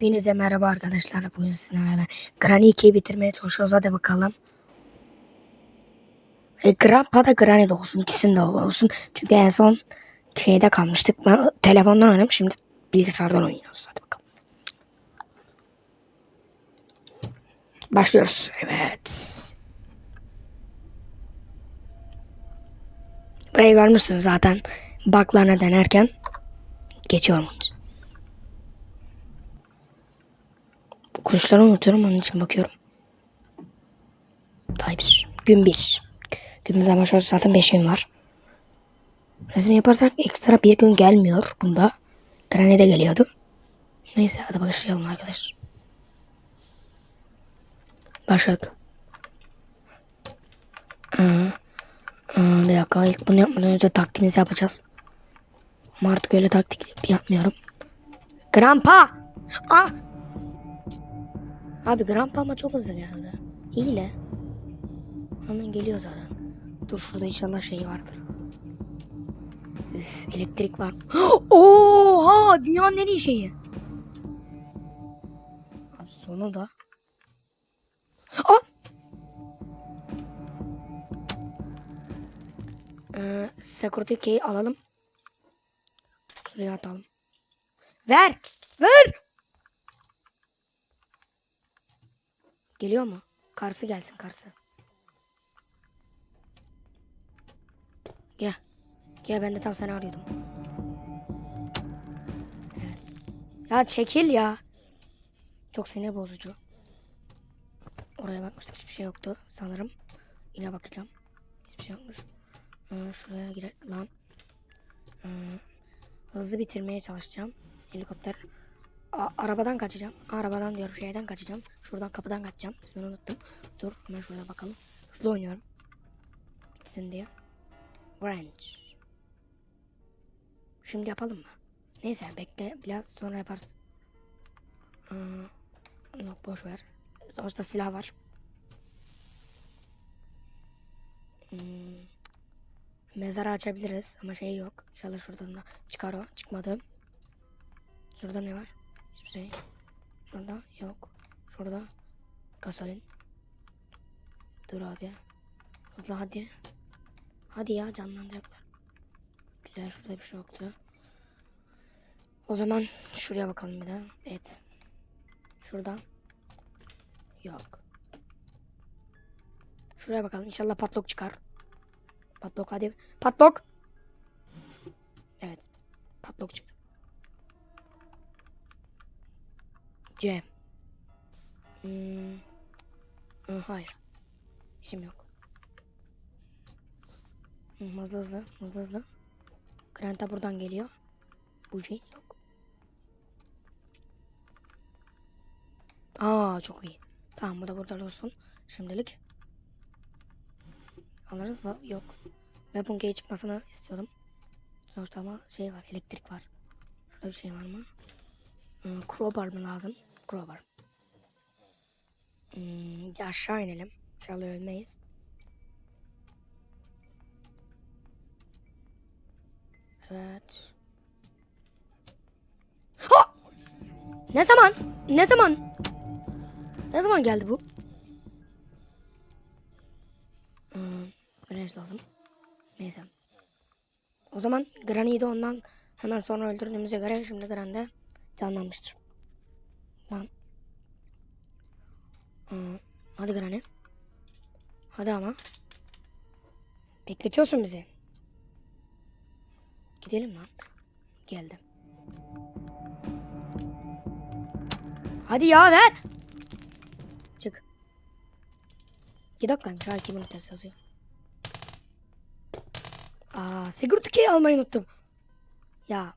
Hepinize merhaba arkadaşlar. Bugün sizinle beraber Granny 2'yi bitirmeye çalışıyoruz. Hadi bakalım. E, Grandpa Granny de olsun. ikisinde de olsun. Çünkü en son şeyde kalmıştık. Ben telefondan oynadım. Şimdi bilgisayardan oynuyoruz. Hadi bakalım. Başlıyoruz. Evet. Burayı görmüşsünüz zaten. Buglarına denerken geçiyorum onun. Kuşları unutuyorum onun için bakıyorum. Day bir. Gün bir. Gün birden başlıyoruz zaten 5 gün var. Resim yaparsak ekstra bir gün gelmiyor bunda. Granny'de geliyordu. Neyse hadi başlayalım arkadaşlar. Başladık. Aa, bir dakika ilk bunu yapmadan önce taktiğimizi yapacağız. Ama artık öyle taktik yapmıyorum. Grandpa! Ah! Abi Grandpa ama çok hızlı geldi. Hile. Hemen geliyor zaten. Dur şurada inşallah şey vardır. Üf elektrik var. Oha dünyanın en iyi şeyi. Abi sonu da. Aa! Ee, security key'i alalım. Şuraya atalım. Ver! Ver! Geliyor mu? Karşı gelsin karşı. Gel. Gel ben de tam seni arıyordum. Ya çekil ya. Çok sinir bozucu. Oraya bakmıştık hiçbir şey yoktu sanırım. Yine bakacağım. Hiçbir şey yokmuş. Ee, şuraya girer lan. Ee, hızlı bitirmeye çalışacağım. Helikopter. Arabadan kaçacağım. Arabadan diyorum şeyden kaçacağım. Şuradan kapıdan kaçacağım. İsmini unuttum. Dur hemen şuraya bakalım. Hızlı oynuyorum. Bitsin diye. Branch. Şimdi yapalım mı? Neyse bekle biraz sonra yaparız. Aa, yok boş ver. Sonuçta silah var. Hmm. Mezarı açabiliriz ama şey yok. İnşallah şuradan da çıkar o. Çıkmadı. Şurada ne var? Şey. Şurada yok. Şurada gasolin. Dur abi. Hızlı hadi. Hadi ya canlanacaklar. Güzel şurada bir şey yoktu. O zaman şuraya bakalım bir de. Evet. Şurada. Yok. Şuraya bakalım. İnşallah patlok çıkar. Patlok hadi. Patlok. Evet. Patlok çıktı. C. Hmm. Hayır. İşim yok. Hı, hızlı hızlı. Hızlı hızlı. Granta buradan geliyor. Buji yok. Aa çok iyi. Tamam bu da burada olsun. Şimdilik. Alırız mı? Yok. Weapon Gate çıkmasını istiyordum. Sonuçta ama şey var. Elektrik var. Şurada bir şey var mı? Hmm, crowbar mı lazım? Crowbar. Hmm, bir aşağı inelim. İnşallah ölmeyiz. Evet. Ha! Ne zaman? Ne zaman? Ne zaman geldi bu? Hmm, lazım. Neyse. O zaman Granny'yi de ondan hemen sonra öldürdüğümüze göre şimdi Granny de canlanmıştır. Lan. Hmm, hadi Granny. Hadi ama. Bekletiyorsun bizi. Gidelim lan. Geldim. Hadi ya ver. Çık. 2 dakikaymış ha 2 minut yazıyor. Aa, security key almayı unuttum. Ya.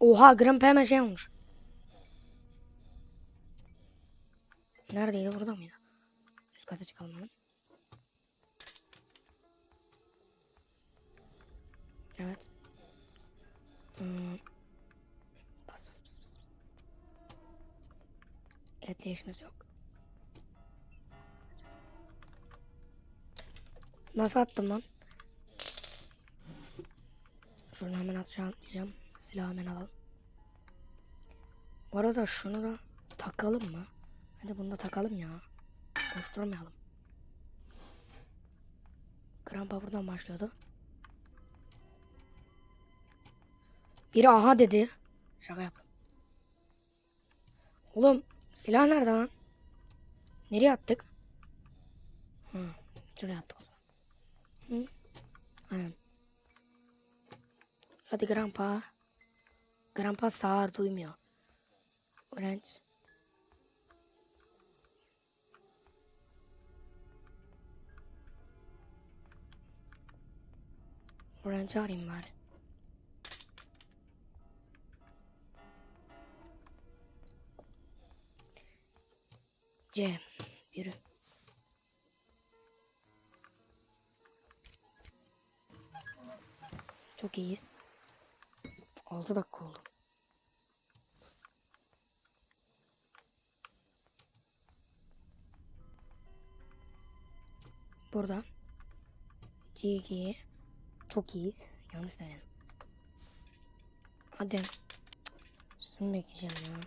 Oha Grandpa hemen şey olmuş. Neredeydi burada mıydı? Üst kata çıkalım hemen. Evet. Hmm. Bas bas bas. bas. Etle işimiz yok. Nasıl attım lan? Şuradan hemen atacağım diyeceğim. Silahı hemen alalım. Bu arada şunu da takalım mı? Hadi bunu da takalım ya. Koşturmayalım. Grampa buradan başlıyordu. Biri aha dedi. Şaka yap. Oğlum silah nerede lan? Nereye attık? Hı, şuraya attık o zaman. Hı? Aynen. Hadi Grandpa. Grandpa sağır duymuyor. Öğrenç. Öğrenci arayayım bari. C. Yürü. Çok iyiyiz. 6 dakika oldu. Burada. C2. Çok iyi. Yanlış söyledim. Hadi. Şunu bekleyeceğim ya.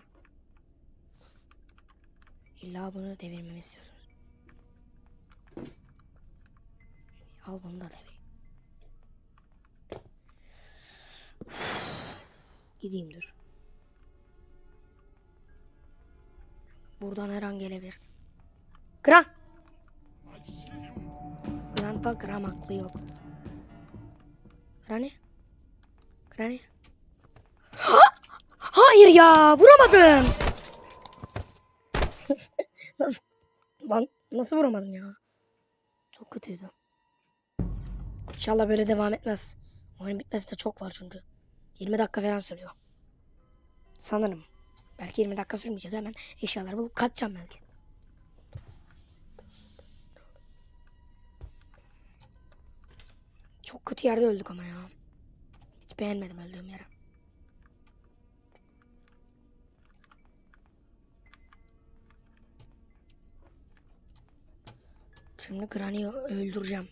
İlla bunu devirmemi istiyorsunuz. Al bunu da devir. Gideyim dur. Buradan her an gelebilir. Kran! Grandpa gram aklı yok. Granny? Granny? Hayır ya vuramadım. nasıl? Ben nasıl vuramadım ya? Çok kötüydü. İnşallah böyle devam etmez. Oyun bitmesi de çok var çünkü. 20 dakika falan sürüyor. Sanırım. Belki 20 dakika sürmeyecek hemen eşyaları bulup kaçacağım belki. Çok kötü yerde öldük ama ya. Hiç beğenmedim öldüğüm yere. Şimdi Granny'i öldüreceğim.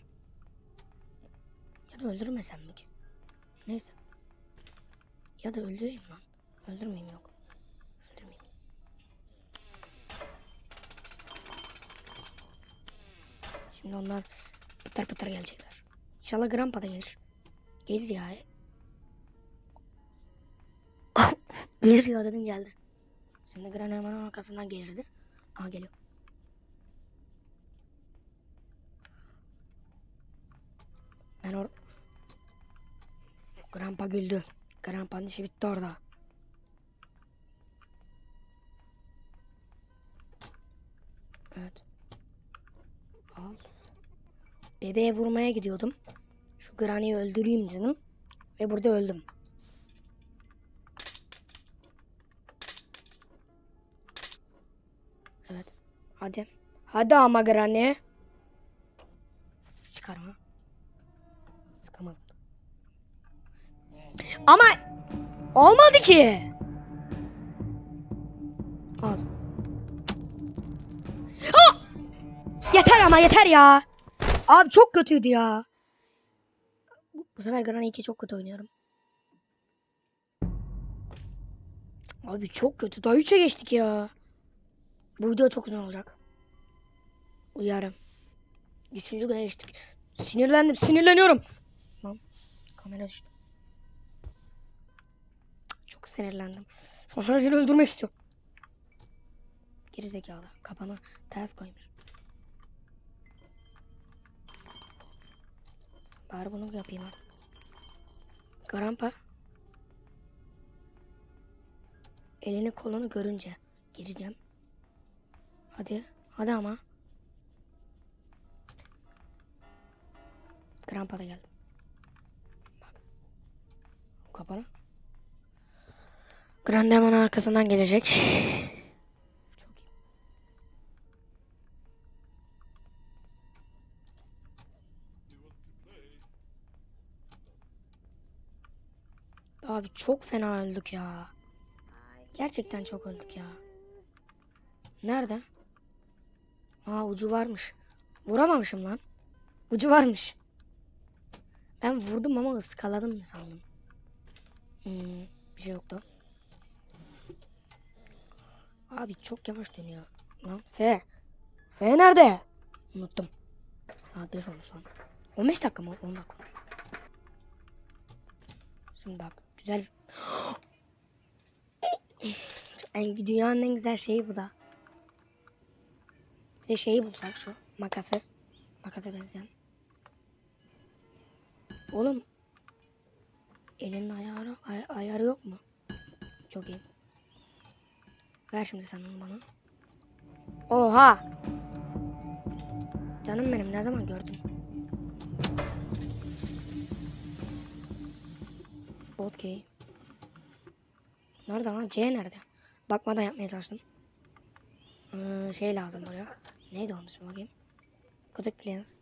Ya da öldürmesem mi ki? Neyse. Ya da öldüreyim lan. Öldürmeyeyim yok. Öldürmeyeyim. Şimdi onlar pıtır pıtır gelecekler. İnşallah Grandpa da gelir. Gelir ya. gelir ya dedim geldi. Şimdi Granny hemen arkasından gelirdi. Aha geliyor. Ben or... Grandpa güldü. Grandpa'nın işi bitti orada. Evet. Al. Bebeğe vurmaya gidiyordum. Şu Granny'i öldüreyim dedim. Ve burada öldüm. Evet. Hadi. Hadi ama Granny. Çıkarma. Ama olmadı ki. Al. Ah! Yeter ama yeter ya. Abi çok kötüydü ya. Bu sefer Granny 2 çok kötü oynuyorum. Abi çok kötü. Daha 3'e geçtik ya. Bu video çok uzun olacak. Uyarım. Üçüncü güne geçtik. Sinirlendim. Sinirleniyorum. Lan kamera düştü. Çok sinirlendim. Sonra seni öldürmek istiyorum. Geri zekalı. Kapana ters koymuş. Bari bunu yapayım artık. Garampa. Elini kolunu görünce gireceğim. Hadi. Hadi ama. Grampa da geldi. Bak. Kapana. Grande hemen arkasından gelecek. Abi çok fena öldük ya. Gerçekten çok öldük ya. Nerede? Aa ucu varmış. Vuramamışım lan. Ucu varmış. Ben vurdum ama ıskaladım sandım. Hmm, bir şey yoktu. Abi çok yavaş dönüyor. Lan F. F nerede? Unuttum. Saat 5 olmuş lan. 15 dakika mı? 10 dakika. Şimdi bak. Güzel. en, dünyanın en güzel şeyi bu da. Bir de şeyi bulsak şu makası. Makasa benzeyen. Oğlum. Elinin ayarı, ay- ayarı yok mu? Çok iyi. Ver şimdi sen onu bana. Oha! Canım benim ne zaman gördün? Okey. Nerede lan? C nerede? Bakmadan yapmaya çalıştım. Ee, şey lazım buraya. Neydi onun ismi bakayım? Codec Plans.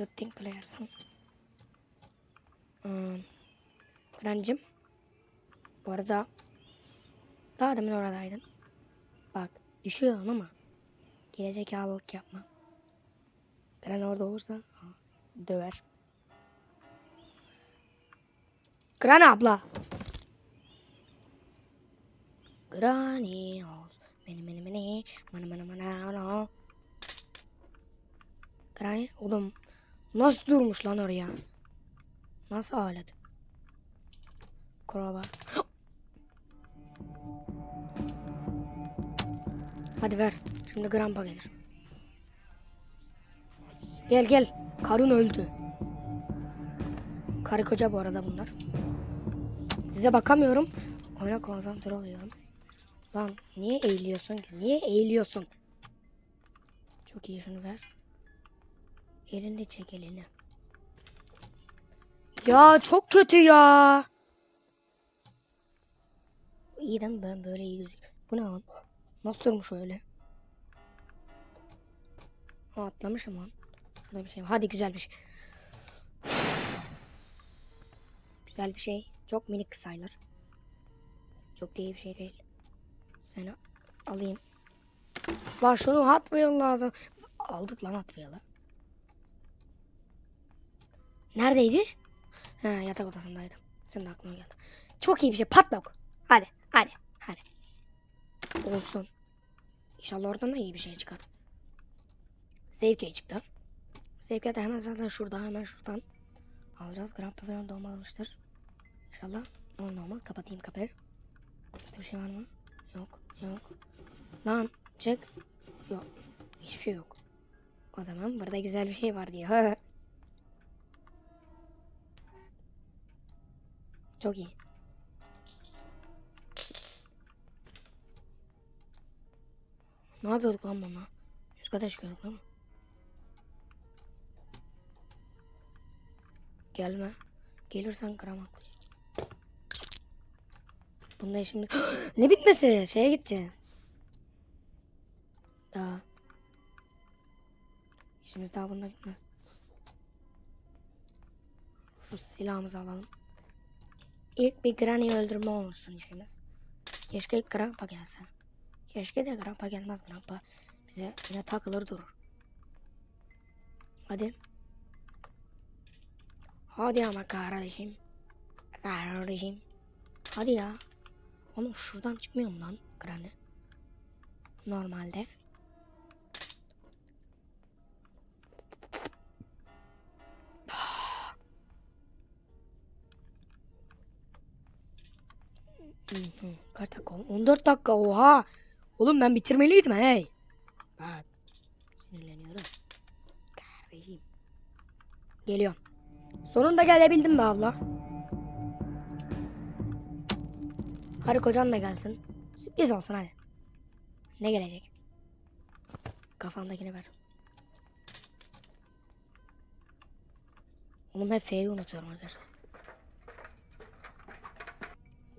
Routing Players. Hmm. Kur'ancım. Bu arada daha demin oradaydın. Bak düşüyorsun ama gerizekalılık yapma. Ben orada olursa döver. Granny abla. Granny house. Meni meni meni. Mana mana mana mana. Granny oğlum nasıl durmuş lan oraya? Nasıl alet? Kuraba. Hadi ver. Şimdi Grampa gelir. Gel gel. Karın öldü. Karı koca bu arada bunlar. Size bakamıyorum. Oyuna konsantre oluyorum. Lan niye eğiliyorsun ki? Niye eğiliyorsun? Çok iyi şunu ver. Elini çek elini. Ya çok kötü ya. İyi de ben böyle iyi gözüküyor. Bu ne lan? Nasıl durmuş öyle? Ha, atlamışım lan. Şurada bir şey var. Hadi güzel bir şey. güzel bir şey. Çok minik sayılır. Çok iyi bir şey değil. Seni alayım. Lan şunu atmayalım lazım. Aldık lan atmayalım. Neredeydi? Ha yatak odasındaydım. Şimdi aklıma geldi. Çok iyi bir şey. Patlak. Hadi hadi hadi. Olsun. İnşallah oradan da iyi bir şey çıkar. Zevke çıktı. Zevke de hemen zaten şurada hemen şuradan alacağız. Grandpa falan doğmamıştır. İnşallah ne olur ne olmaz. Kapatayım kapıyı. Burada bir şey var mı? Yok. Yok. Lan çık. Yok. Hiçbir şey yok. O zaman burada güzel bir şey var diyor. Çok iyi. Ne yapıyorduk lan bununla? Yüz kata çıkıyorduk değil mi? Gelme. Gelirsen kıramak. Bunda işimiz... ne bitmesi? Şeye gideceğiz. Daha. İşimiz daha bunda bitmez. Şu silahımızı alalım. İlk bir Granny öldürme olmuşsun işimiz. Keşke Grandpa gelse. Keşke de Grandpa gelmez Grandpa. Bize yine takılır durur. Hadi. Hadi ama kardeşim. Kardeşim. Hadi ya. Oğlum şuradan çıkmıyor mu lan Granny? Normalde. Kaç dakika oldu? 14 dakika oha. Oğlum ben bitirmeliydim hey. Bak. Sinirleniyorum. Kardeşim. Geliyorum. Sonunda gelebildim be abla. Hadi kocan da gelsin. Sürpriz olsun hadi. Ne gelecek? Kafandakini ver. Oğlum hep F'yi unutuyorum arkadaşlar.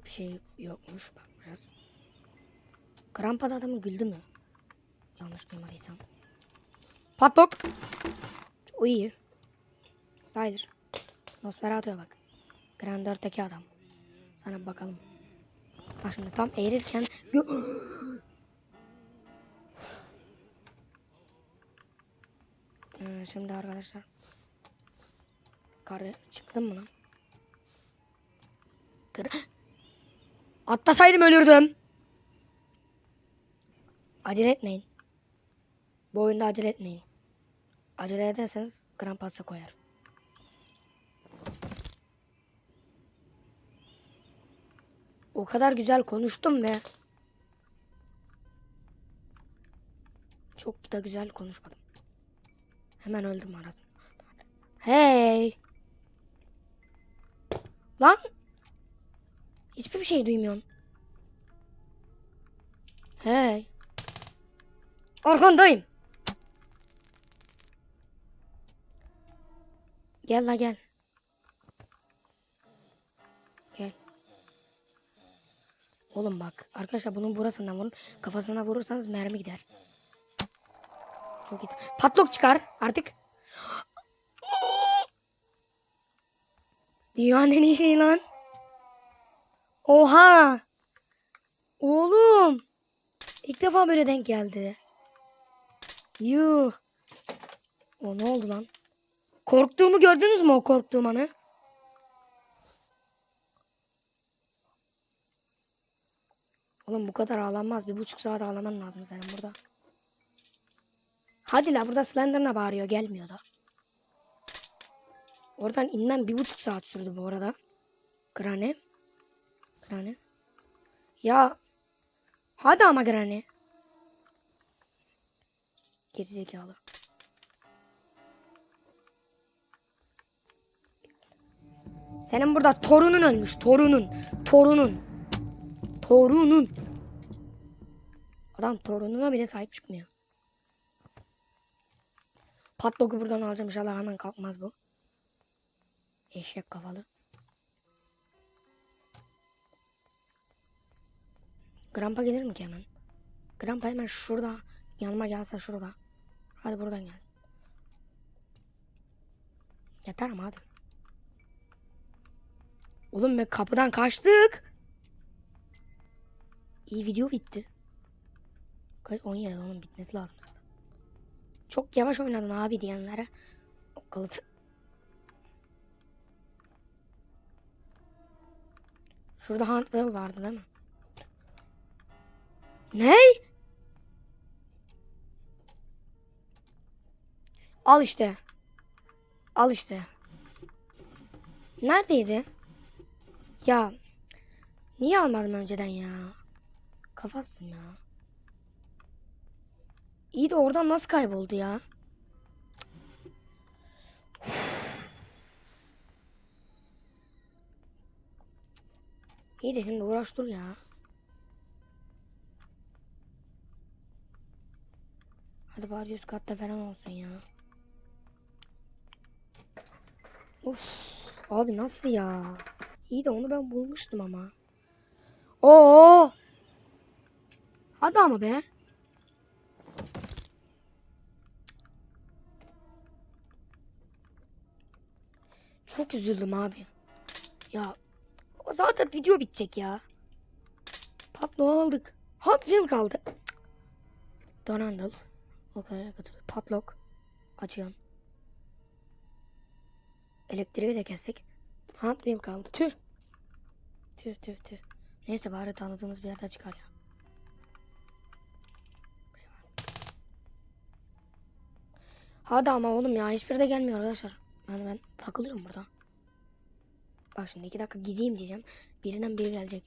Bir şey yokmuş bakacağız. Grampada adamı güldü mü? Yanlış duymadıysam. Patlok. O iyi. Saydır. Nosferatu'ya bak. Grandör'teki adam. Sana bakalım. Bak şimdi tam eğrilirken gö Ee, şimdi arkadaşlar Karı çıktın mı lan? Kır Atlasaydım ölürdüm. Acele etmeyin. Bu oyunda acele etmeyin. Acele ederseniz Grand Pass'a koyar. O kadar güzel konuştum ve çok da güzel konuşmadım. Hemen öldüm arasında. Hey! Lan! Hiçbir şey duymuyorum. Hey! Arkandayım. Gel la gel. Gel. Oğlum bak. Arkadaşlar bunun burasından vurun. Kafasına vurursanız mermi gider. Çok iyi. Patlok çıkar artık. Dünyanın en iyi lan. Oha. Oğlum. İlk defa böyle denk geldi. Yuh. O ne oldu lan? Korktuğumu gördünüz mü o korktuğum anı? Oğlum bu kadar ağlanmaz. Bir buçuk saat ağlaman lazım senin burada. Hadi la burada Slender'ına bağırıyor. Gelmiyor da. Oradan inmem bir buçuk saat sürdü bu arada. Granny. Granny. Ya. Hadi ama Granny. Gerizekalı. Senin burada torunun ölmüş. Torunun. Torunun. Torunun. Adam torununa bile sahip çıkmıyor. Patloku buradan alacağım inşallah hemen kalkmaz bu. Eşek kafalı. Grampa gelir mi ki hemen? Grampa hemen şurada. Yanıma gelse şurada. Hadi buradan gel. Yeter ama hadi. Oğlum be kapıdan kaçtık. İyi video bitti. Kaç 17 onun bitmesi lazım zaten. Çok yavaş oynadın abi diyenlere. Kalıt. Şurada Huntville vardı değil mi? Ne? Al işte. Al işte. Neredeydi? Ya niye almadım önceden ya? Kafasın ya. İyi de oradan nasıl kayboldu ya? İyi de şimdi uğraş dur ya. Hadi bari üst katta falan olsun ya. Of. Abi nasıl ya? İyi de onu ben bulmuştum ama. Oo! Hadi ama be. Çok üzüldüm abi. Ya o zaten video bitecek ya. Patlo aldık. Hot Wheel kaldı. Donandle. O kadar katıldı. Patlok. Açıyorum. Elektriği de kestik. Wheel kaldı. Tüh. Tüh tüh tüh. Neyse bari tanıdığımız bir yerde çıkar ya. Hadi ama oğlum ya hiçbiri de gelmiyor arkadaşlar. Yani ben takılıyorum burada. Bak şimdi iki dakika gideyim diyeceğim. Birinden biri gelecek.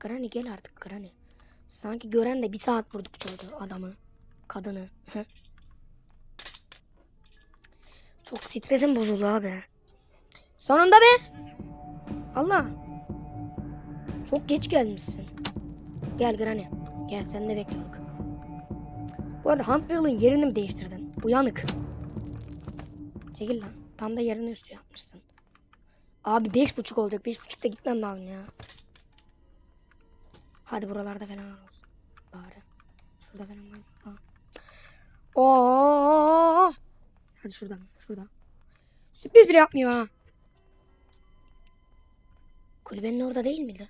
Granny gel artık Granny. Sanki gören de bir saat vurduk çocuğu adamı. Kadını. Çok stresim bozuldu abi. Sonunda be. Allah. Çok geç gelmişsin. Gel Granny. Gel sen de bekliyorduk. Bu arada Huntville'ın yerini mi değiştirdin? Uyanık. Çekil lan. Tam da yerini üstü yapmışsın. Abi beş buçuk olacak. Beş buçukta gitmem lazım ya. Hadi buralarda falan olsun. Bari. Şurada falan var. Oo. Hadi şuradan. Şurada. Sürpriz bile yapmıyor ha. Kulübenin orada değil miydi?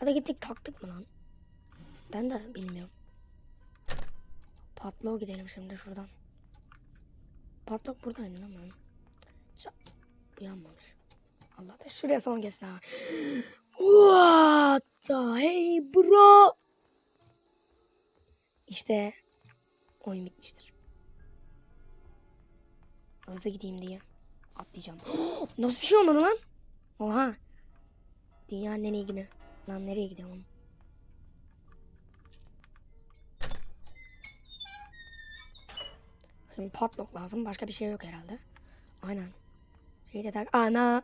Ya da gittik taktık mı lan? Ben de bilmiyorum. Patloğa gidelim şimdi şuradan. Patlak buradaydı lan ben. Uyanmamış. Allah da şuraya son kesin ha. What the hey bro? İşte oyun bitmiştir. Hızlı gideyim diye atlayacağım. Nasıl bir şey olmadı lan? Oha. Dünyanın en iyi. Lan nereye gidiyorum? Şimdi padlock lazım. Başka bir şey yok herhalde. Aynen. Şeyi de tak. Ana.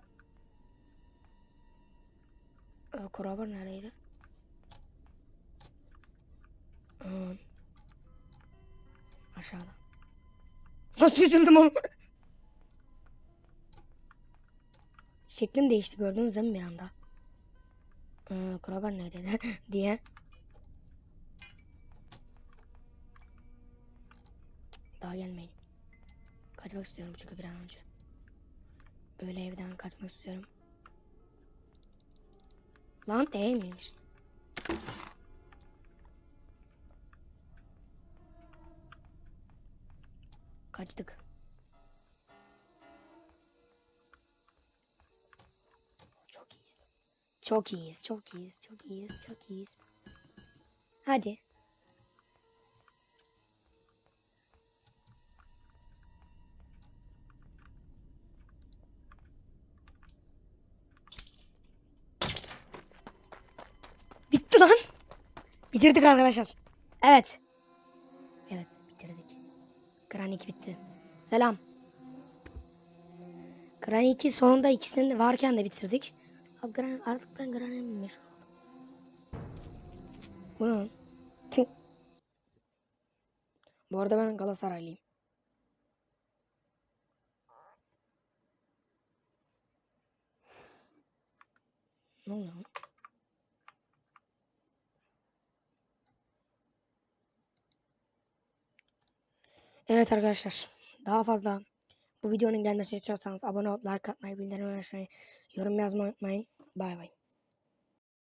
Ee, Kurabır neredeydi? Hmm. Aşağıda. Nasıl üzüldüm oğlum? Şeklim değişti gördünüz değil mi bir anda? Ee, Kurabır neredeydi diye. Daha gelmeyin. Kaçmak istiyorum çünkü bir an önce. Böyle evden kaçmak istiyorum. Lan miymiş? Kaçtık. Çok iyiyiz, çok iyiyiz, çok iyiyiz, çok iyiyiz. Hadi. Bitti lan. Bitirdik arkadaşlar. Evet. Evet bitirdik. Granny 2 bitti. Selam. Granny 2 sonunda ikisinin de varken de bitirdik. Granny, artık ben Granny'e mi meşhur oldum? Bu ne lan? Tüh. Bu arada ben Galatasaraylıyım. Ne oluyor? Evet arkadaşlar. Daha fazla bu videonun gelmesini istiyorsanız abone olup like atmayı, bildirim açmayı, yorum yazmayı unutmayın. Bye-bye.